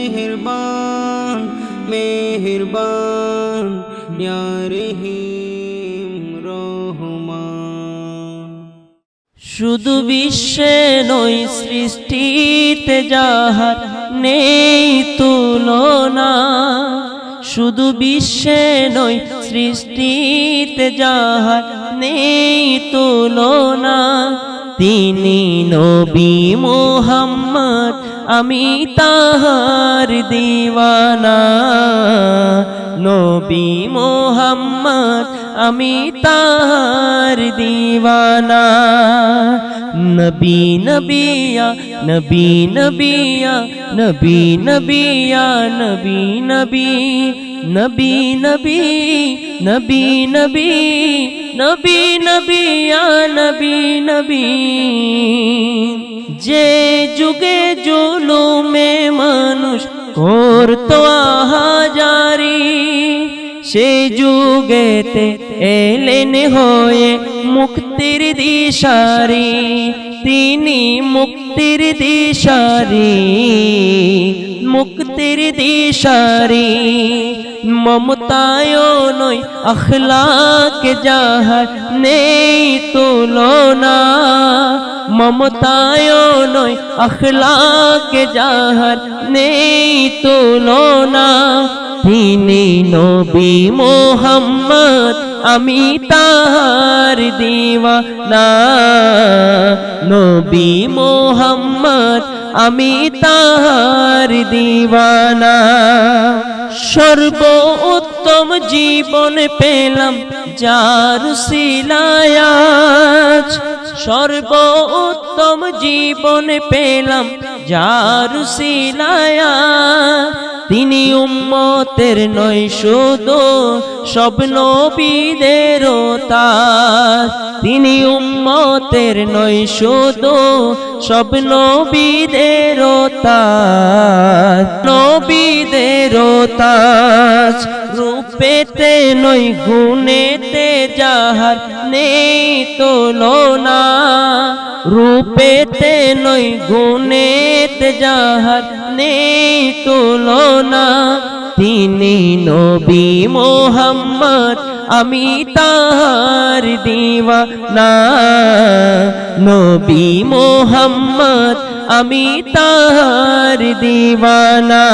মেহেরবান মেহেরবান ইয়া রহিম রহমান। শুধু বিশ্বে নই, সৃষ্টিতে যাহার নেই তুলনা। শুধু বিশ্বে নই, সৃষ্টিতে যাহার নেই তুলনা। তিনি নবী মোহাম্মদ, আমি তাহার দিওয়ানা। নবী মোহাম্মদ, আমি তাহার দিওয়ানা। নবী নবিয়া নবী নবিয়া নবী নবিয়া, নবী নবী নবী নবী নবী নবী নবী নবিয়া নবী নবী। যে যুগে জুলুমে মানুষ করতো আহাজারি সেই যুগেতে এলেন হয়ে মুক্তির দিশারি। তিনি মুক্তির দিশারি মুক্তির দিশারি। মমতায় নই, আখলাক যাহার নেই তুলনা। মমতায় নই আখলাক যাহার নেই তুলনা। তিনি নবী মোহাম্মদ, আমি তাহার দিওয়ানা। নবী মোহাম্মদ, আমি তাহার দিওয়ানা। সর্ব উত্তম জীবন পেলাম যার শিলায় সর্ব উত্তম জীবন পেলাম যার সিলায়া তিনি উম্মতের নয়, শুধু সব নবীদের তার তিনি উম্মতের নয়, শুধু সব নবীদের তার নবীদের তাজ রূপেতে নয়, গুণেতে যাহার নেই তুলনা। রূপেতে নয়, গুণেতে যাহার নেই তুলনা। তিনি নবী মোহাম্মদ, আমি তাহার দিওয়ানা। নবী মোহাম্মদ, আমি তাহার দিওয়ানা।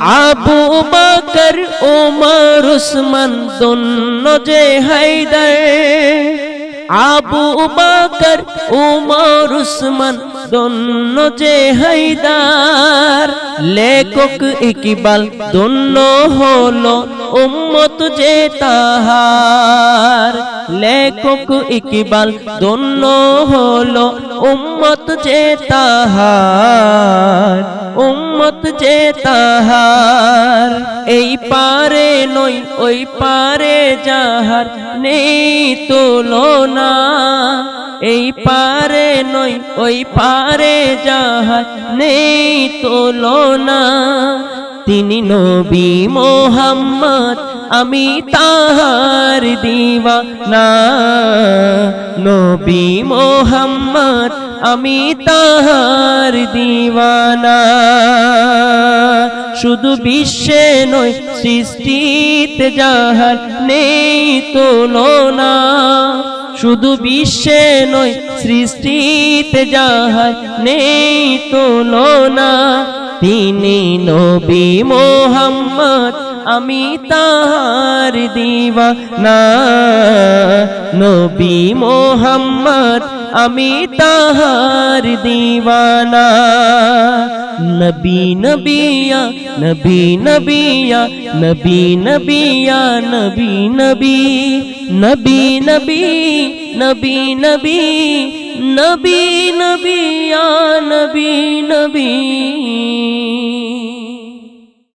আবু বকর ওমর উসমান দোন্ন যে হায়দার। আবু বাকর উমর উসমান দোন্ন যে হায়দার। লেখক ইকবাল দোন্ন হলো উম্মত যে তাহার। লেখক ইকবাল দোন্ন হলো উম্মত যে তাহার, উম্মত যে তাহার। এই পারে নই, ওই পারে যাহার নেই তুলনা। এই পারে নই, ওই পারে যাহার নেই তুলনা। তিনি নবী মোহাম্মদ, আমি তাহার দিবা না নবী মোহাম্মদ, আমি তাহার দিওয়ানা। শুধু বিশ্বে নয়, সৃষ্টিতে যাহার নেই তুলনা। শুধু বিশ্বে নয়, সৃষ্টিতে যাহার নেই তুলনা। তিনি নবী মোহাম্মদ, আমি তাহার দিওয়ানা। নবী মোহাম্মদ, আমি তাহার দিওয়ানা। নবী নবিয়া নবী নবিয়া নবী নবিয়া, নবী নবী। নবী নবী নবী নবী নবী নবী নবী নবী।